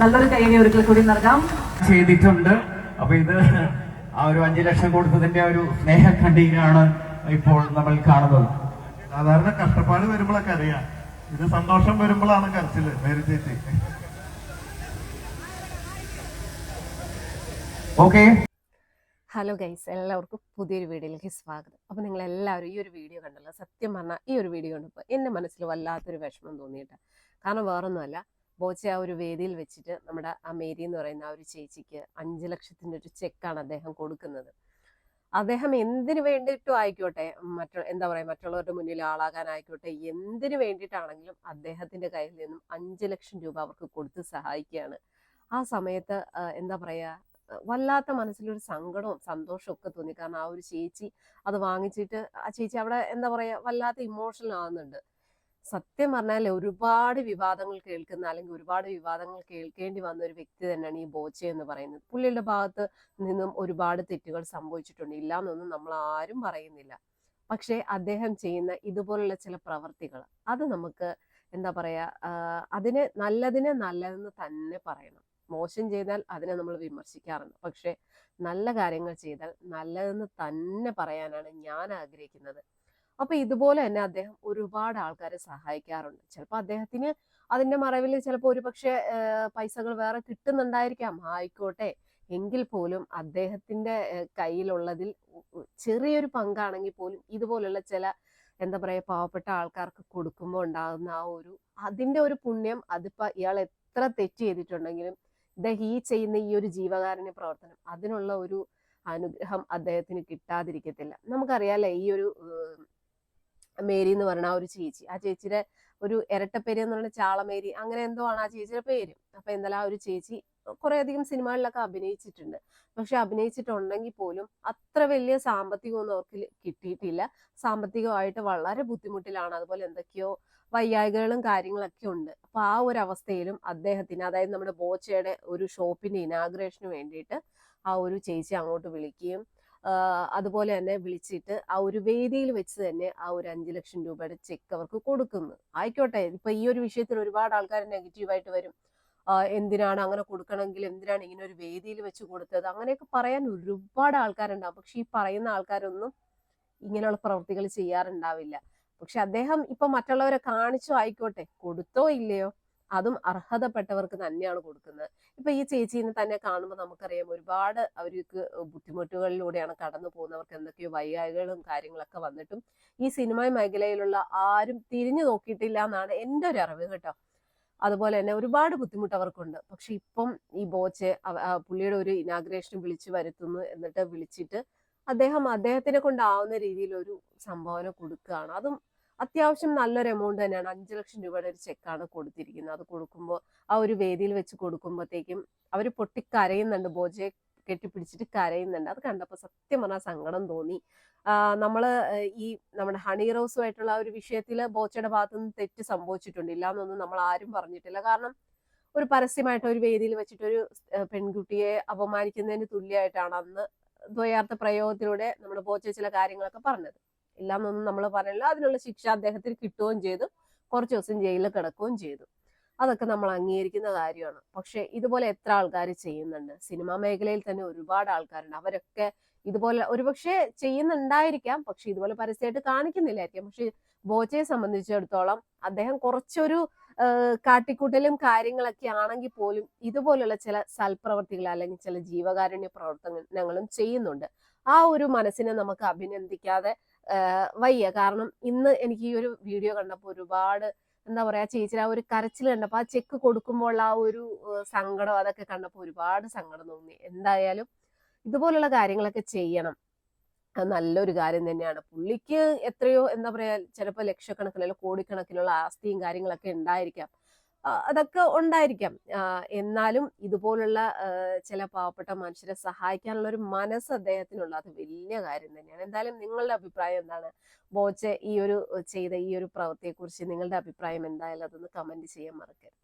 നല്ലൊരു കൈയടി ഒരിക്കൽ കൂടി നൽകാം. ചെയ്തിട്ടുണ്ട്. അപ്പൊ ഇത് ആ ഒരു അഞ്ചു ലക്ഷം കൊടുത്തതിന്റെ ഒരു സ്നേഹ കണ്ടീനാണ് ഇപ്പോൾ നമ്മൾ കാണുന്നത്. സാധാരണ കഷ്ടപ്പാട് വരുമ്പോഴൊക്കെ അറിയാം. ഇത് സന്തോഷം വരുമ്പോഴാണ് കരച്ചിൽ മേരി ചേച്ചി. ഓക്കെ ഹലോ ഗൈസ് എല്ലാവർക്കും പുതിയൊരു വീഡിയോയിലേക്ക് സ്വാഗതം. അപ്പോൾ നിങ്ങൾ എല്ലാവരും ഈ ഒരു വീഡിയോ കണ്ടല്ലോ? സത്യം പറഞ്ഞാൽ ഈ ഒരു വീഡിയോ കണ്ടപ്പോൾ എന്റെ മനസ്സിൽ വല്ലാത്തൊരു വിഷമം തോന്നിയിട്ട്. കാരണം വേറൊന്നുമല്ല ബോച്ച ആ ഒരു വേദിയിൽ വെച്ചിട്ട് നമ്മുടെ ആ മേരി എന്ന് പറയുന്ന ആ ഒരു ചേച്ചിക്ക് അഞ്ച് ലക്ഷത്തിന്റെ ഒരു ചെക്കാണ് അദ്ദേഹം കൊടുക്കുന്നത്. അദ്ദേഹം എന്തിനു വേണ്ടിയിട്ടും ആയിക്കോട്ടെ മറ്റു എന്താ പറയുക മറ്റുള്ളവരുടെ മുന്നിൽ ആളാകാനായിക്കോട്ടെ എന്തിനു വേണ്ടിയിട്ടാണെങ്കിലും അദ്ദേഹത്തിന്റെ കയ്യിൽ നിന്നും അഞ്ച് ലക്ഷം രൂപ അവർക്ക് കൊടുത്ത് സഹായിക്കുകയാണ്. ആ സമയത്ത് എന്താ പറയുക വല്ലാത്ത മനസ്സിലൊരു സങ്കടവും സന്തോഷവും ഒക്കെ തോന്നി. കാരണം ആ ഒരു ചേച്ചി അത് വാങ്ങിച്ചിട്ട് ആ ചേച്ചി അവിടെ എന്താ പറയുക വല്ലാത്ത ഇമോഷണൽ ആവുന്നുണ്ട്. സത്യം പറഞ്ഞാൽ ഒരുപാട് വിവാദങ്ങൾ കേൾക്കുന്ന അല്ലെങ്കിൽ ഒരുപാട് വിവാദങ്ങൾ കേൾക്കേണ്ടി വന്ന ഒരു വ്യക്തി തന്നെയാണ് ഈ ബോച്ചെ എന്ന് പറയുന്നത്. പുള്ളിയുടെ ഭാഗത്ത് നിന്നും ഒരുപാട് തെറ്റുകൾ സംഭവിച്ചിട്ടുണ്ട്. ഇല്ല എന്നൊന്നും നമ്മൾ ആരും പറയുന്നില്ല. പക്ഷേ അദ്ദേഹം ചെയ്യുന്ന ഇതുപോലുള്ള ചില പ്രവർത്തികൾ അത് നമുക്ക് എന്താ പറയാ അതിനെ നല്ലതിനെ നല്ലതെന്ന് തന്നെ പറയണം. മോശം ചെയ്താൽ അതിനെ നമ്മൾ വിമർശിക്കാറുണ്ട്. പക്ഷെ നല്ല കാര്യങ്ങൾ ചെയ്താൽ നല്ലതെന്ന് തന്നെ പറയാനാണ് ഞാൻ ആഗ്രഹിക്കുന്നത്. അപ്പൊ ഇതുപോലെ തന്നെ അദ്ദേഹം ഒരുപാട് ആൾക്കാരെ സഹായിക്കാറുണ്ട്. ചിലപ്പോൾ അദ്ദേഹത്തിന് അതിന്റെ മറവിൽ ചിലപ്പോൾ ഒരു പക്ഷേ പൈസകൾ വേറെ കിട്ടുന്നുണ്ടായിരിക്കാം. ആയിക്കോട്ടെ. എങ്കിൽ പോലും അദ്ദേഹത്തിന്റെ കയ്യിലുള്ളതിൽ ചെറിയൊരു പങ്കാണെങ്കിൽ പോലും ഇതുപോലുള്ള ചില എന്താ പറയാ പാവപ്പെട്ട ആൾക്കാർക്ക് കൊടുക്കുമ്പോൾ ഉണ്ടാകുന്ന ആ ഒരു അതിന്റെ ഒരു പുണ്യം അതിപ്പോ ഇയാൾ എത്ര തെറ്റ് ചെയ്തിട്ടുണ്ടെങ്കിലും ഇദ്ദേഹം ഈ ചെയ്യുന്ന ഈ ഒരു ജീവകാരുണ്യ പ്രവർത്തനം അതിനുള്ള ഒരു അനുഗ്രഹം അദ്ദേഹത്തിന് കിട്ടാതിരിക്കത്തില്ല. നമുക്കറിയാലേ ഈ ഒരു മേരി എന്ന് പറഞ്ഞ ആ ഒരു ചേച്ചി. ആ ചേച്ചിയുടെ ഒരു ഇരട്ടപ്പേര് എന്ന് പറയുന്ന ചാളമേരി അങ്ങനെ എന്തോ ആണ് ആ ചേച്ചിയുടെ പേര്. അപ്പൊ എന്തായാലും ആ ഒരു ചേച്ചി കുറെ അധികം സിനിമകളിലൊക്കെ അഭിനയിച്ചിട്ടുണ്ട്. പക്ഷെ അഭിനയിച്ചിട്ടുണ്ടെങ്കിൽ പോലും അത്ര വലിയ സാമ്പത്തികമൊന്നും അവർക്ക് കിട്ടിയിട്ടില്ല. സാമ്പത്തികമായിട്ട് വളരെ ബുദ്ധിമുട്ടിലാണ്. അതുപോലെ എന്തൊക്കെയോ വയ്യായികകളും കാര്യങ്ങളൊക്കെ ഉണ്ട്. അപ്പൊ ആ ഒരു അവസ്ഥയിലും അദ്ദേഹത്തിന് അതായത് നമ്മുടെ ബോച്ചയുടെ ഒരു ഷോപ്പിന്റെ ഇനാഗ്രേഷന് വേണ്ടിയിട്ട് ആ ഒരു ചേച്ചി അങ്ങോട്ട് വിളിക്കുകയും അതുപോലെ തന്നെ വിളിച്ചിട്ട് ആ ഒരു വേദിയിൽ വെച്ച് തന്നെ ആ ഒരു അഞ്ചു ലക്ഷം രൂപയുടെ ചെക്ക് അവർക്ക് കൊടുക്കുന്നു. ആയിക്കോട്ടെ ഇപ്പൊ ഈ ഒരു വിഷയത്തിൽ ഒരുപാട് ആൾക്കാർ നെഗറ്റീവായിട്ട് വരും. എന്തിനാണ് അങ്ങനെ കൊടുക്കണമെങ്കിൽ എന്തിനാണ് ഇങ്ങനെ ഒരു വേദിയിൽ വെച്ച് കൊടുത്തത്? അങ്ങനെയൊക്കെ പറയാൻ ഒരുപാട് ആൾക്കാരുണ്ടാവും. പക്ഷെ ഈ പറയുന്ന ആൾക്കാരൊന്നും ഇങ്ങനെയുള്ള പ്രവൃത്തികൾ ചെയ്യാറുണ്ടാവില്ല. പക്ഷെ അദ്ദേഹം ഇപ്പൊ മറ്റുള്ളവരെ കാണിച്ചോ? ആയിക്കോട്ടെ കൊടുത്തോ ഇല്ലയോ? അതും അർഹതപ്പെട്ടവർക്ക് തന്നെയാണ് കൊടുക്കുന്നത്. ഇപ്പൊ ഈ ചേച്ചീനെ തന്നെ കാണുമ്പോൾ നമുക്കറിയാം ഒരുപാട് അവർക്ക് ബുദ്ധിമുട്ടുകളിലൂടെയാണ് കടന്നു പോകുന്നവർക്ക് എന്തൊക്കെയോ വൈകാരികളും കാര്യങ്ങളൊക്കെ വന്നിട്ടും ഈ സിനിമ മേഖലയിലുള്ള ആരും തിരിഞ്ഞു നോക്കിയിട്ടില്ല എന്നാണ് എന്റെ ഒരു അറിവ് കേട്ടോ. അതുപോലെ തന്നെ ഒരുപാട് ബുദ്ധിമുട്ട് അവർക്കുണ്ട്. പക്ഷെ ഇപ്പം ഈ ബോച്ച് പുള്ളിയുടെ ഒരു ഇനാഗ്രേഷൻ വിളിച്ചു വരുത്തുന്നു എന്നിട്ട് വിളിച്ചിട്ട് അദ്ദേഹം അദ്ദേഹത്തിനെ കൊണ്ടാവുന്ന രീതിയിൽ ഒരു സംഭാവന കൊടുക്കുകയാണ്. അതും അത്യാവശ്യം നല്ലൊരു എമൗണ്ട് തന്നെയാണ്. അഞ്ച് ലക്ഷം രൂപയുടെ ഒരു ചെക്കാണ് കൊടുത്തിരിക്കുന്നത്. അത് കൊടുക്കുമ്പോൾ ആ ഒരു വേദിയിൽ വെച്ച് കൊടുക്കുമ്പോഴത്തേക്കും അവർ പൊട്ടിക്കരയുന്നുണ്ട്. ബോജയെ കെട്ടിപ്പിടിച്ചിട്ട് കരയുന്നുണ്ട്. അത് കണ്ടപ്പോൾ സത്യം പറഞ്ഞാൽ സങ്കടം തോന്നി. നമ്മൾ ഈ നമ്മുടെ ഹണി റോസുമായിട്ടുള്ള ഒരു വിഷയത്തിൽ ബോച്ചയുടെ ഭാഗത്തു നിന്ന് തെറ്റ് സംഭവിച്ചിട്ടുണ്ട്. ഇല്ലാന്നൊന്നും നമ്മൾ ആരും പറഞ്ഞിട്ടില്ല. കാരണം ഒരു പരസ്യമായിട്ട് ഒരു വേദിയിൽ വെച്ചിട്ട് ഒരു പെൺകുട്ടിയെ അപമാനിക്കുന്നതിന് തുല്യമായിട്ടാണ് അന്ന് ദ്വയാർത്ഥ പ്രയോഗത്തിലൂടെ നമ്മുടെ ബോച്ച ചില കാര്യങ്ങളൊക്കെ പറഞ്ഞത്. ഇല്ല എന്നൊന്നും നമ്മൾ പറയില്ല. അതിനുള്ള ശിക്ഷ അദ്ദേഹത്തിന് കിട്ടുകയും ചെയ്തു. കുറച്ച് ദിവസം ജയിലിൽ കിടക്കുകയും ചെയ്തു. അതൊക്കെ നമ്മൾ അംഗീകരിക്കുന്ന കാര്യമാണ്. പക്ഷെ ഇതുപോലെ എത്ര ആൾക്കാർ ചെയ്യുന്നുണ്ട്? സിനിമാ മേഖലയിൽ തന്നെ ഒരുപാട് ആൾക്കാരുണ്ട്. അവരൊക്കെ ഇതുപോലെ ഒരുപക്ഷെ ചെയ്യുന്നുണ്ടായിരിക്കാം. പക്ഷെ ഇതുപോലെ പരസ്യമായിട്ട് കാണിക്കുന്നില്ലായിരിക്കാം. പക്ഷെ ബോച്ചയെ സംബന്ധിച്ചിടത്തോളം അദ്ദേഹം കുറച്ചൊരു കാട്ടിക്കൂട്ടലും കാര്യങ്ങളൊക്കെ ആണെങ്കിൽ പോലും ഇതുപോലുള്ള ചില സൽപ്രവർത്തികൾ അല്ലെങ്കിൽ ചില ജീവകാരുണ്യ പ്രവർത്തനങ്ങളും ചെയ്യുന്നുണ്ട്. ആ ഒരു മനസ്സിനെ നമുക്ക് അഭിനന്ദിക്കാതെ വയ്യ. കാരണം ഇന്ന് എനിക്ക് ഈ ഒരു വീഡിയോ കണ്ടപ്പോൾ ഒരുപാട് എന്താ പറയാ ചേച്ചിയുടെ ആ ഒരു കരച്ചിൽ കണ്ടപ്പോൾ ആ ചെക്ക് കൊടുക്കുമ്പോൾ ആ ഒരു സങ്കടം അതൊക്കെ കണ്ടപ്പോൾ ഒരുപാട് സങ്കടം തോന്നി. എന്തായാലും ഇതുപോലുള്ള കാര്യങ്ങളൊക്കെ ചെയ്യണം. അത് നല്ലൊരു കാര്യം തന്നെയാണ്. പുള്ളിക്ക് എത്രയോ എന്താ പറയാ ചിലപ്പോൾ ലക്ഷക്കണക്കിന് അല്ലെങ്കിൽ കോടിക്കണക്കിനുള്ള ആസ്തിയും കാര്യങ്ങളൊക്കെ ഉണ്ടായിരിക്കാം. അതൊക്കെ ഉണ്ടായിരിക്കാം. എന്നാലും ഇതുപോലുള്ള ചില പാവപ്പെട്ട മനുഷ്യരെ സഹായിക്കാനുള്ള ഒരു മനസ്സ് അദ്ദേഹത്തിനുള്ള അത് വലിയ കാര്യം തന്നെയാണ്. എന്തായാലും നിങ്ങളുടെ അഭിപ്രായം എന്താണ്? ബോച്ചെ ഈ ഒരു ചെയ്ത ഈ ഒരു പ്രവൃത്തിയെ കുറിച്ച് നിങ്ങളുടെ അഭിപ്രായം എന്തായാലും അതൊന്ന് കമന്റ് ചെയ്യാൻ മറക്കരുത്.